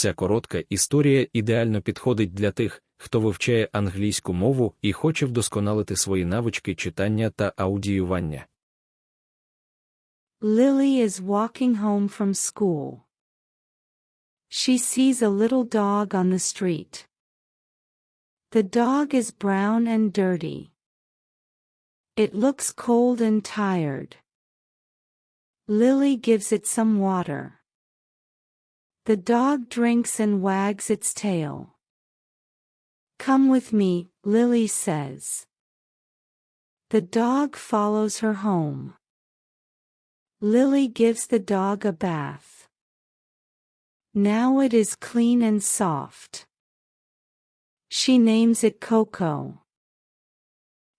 Ця коротка історія ідеально підходить для тих, хто вивчає англійську мову і хоче вдосконалити свої навички читання та аудіювання. Lily is walking home from school. She sees a little dog on the street. The dog is brown and dirty. It looks cold and tired. Lily gives it some water. The dog drinks and wags its tail. Come with me, Lily says. The dog follows her home. Lily gives the dog a bath. Now it is clean and soft. She names it Coco.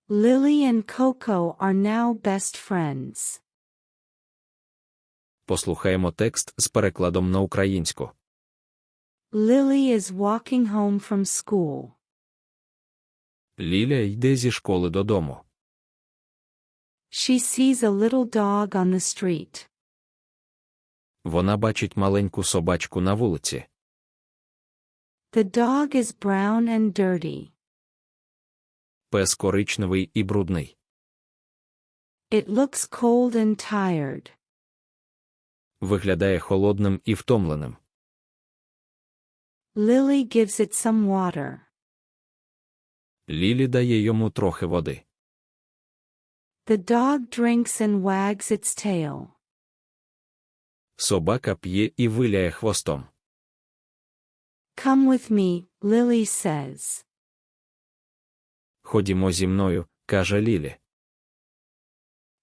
Lily and Coco are now best friends. Послухаємо текст з перекладом на українську. Lily is walking home from school. Ліля йде зі школи додому. She sees a little dog on the street. Вона бачить маленьку собачку на вулиці. The dog is brown and dirty. Пес коричневий і брудний. It looks cold and tired. Виглядає холодним і втомленим. Lily gives it some water. Лілі дає йому трохи води. The dog drinks and wags its tail. Собака п'є і виляє хвостом. Come with me, Lily says. Ходімо зі мною, каже Лілі.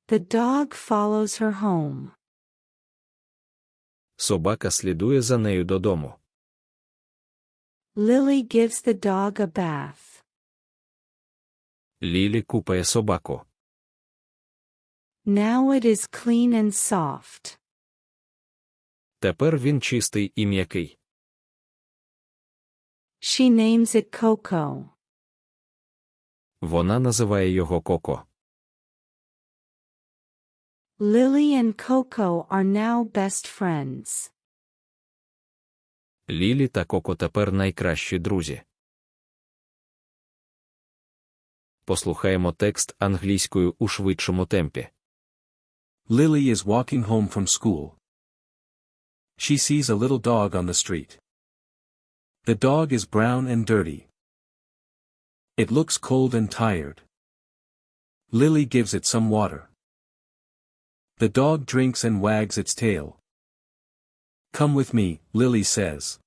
The dog follows her home. Собака слідує за нею додому. Lily gives the dog a bath. Лілі купає собаку. Now it is clean and soft. Тепер він чистий і м'який. She names it Coco. Вона називає його Коко. Lily and Coco are now best friends. Лілі та Коко тепер найкращі друзі. Послухаємо текст англійською у швидшому темпі. Lily is walking home from school. She sees a little dog on the street. The dog is brown and dirty. It looks cold and tired. Lily gives it some water. The dog drinks and wags its tail. Come with me, Lily says.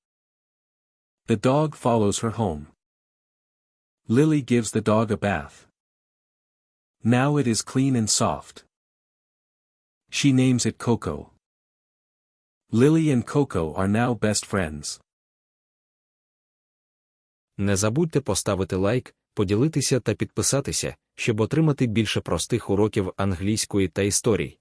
The dog follows her home. Lily gives the dog a bath. Now it is clean and soft. She names it Coco. Lily and Coco are now best friends. Не забудьте поставити лайк, поділитися та підписатися, щоб отримати більше простих уроків англійської та історій.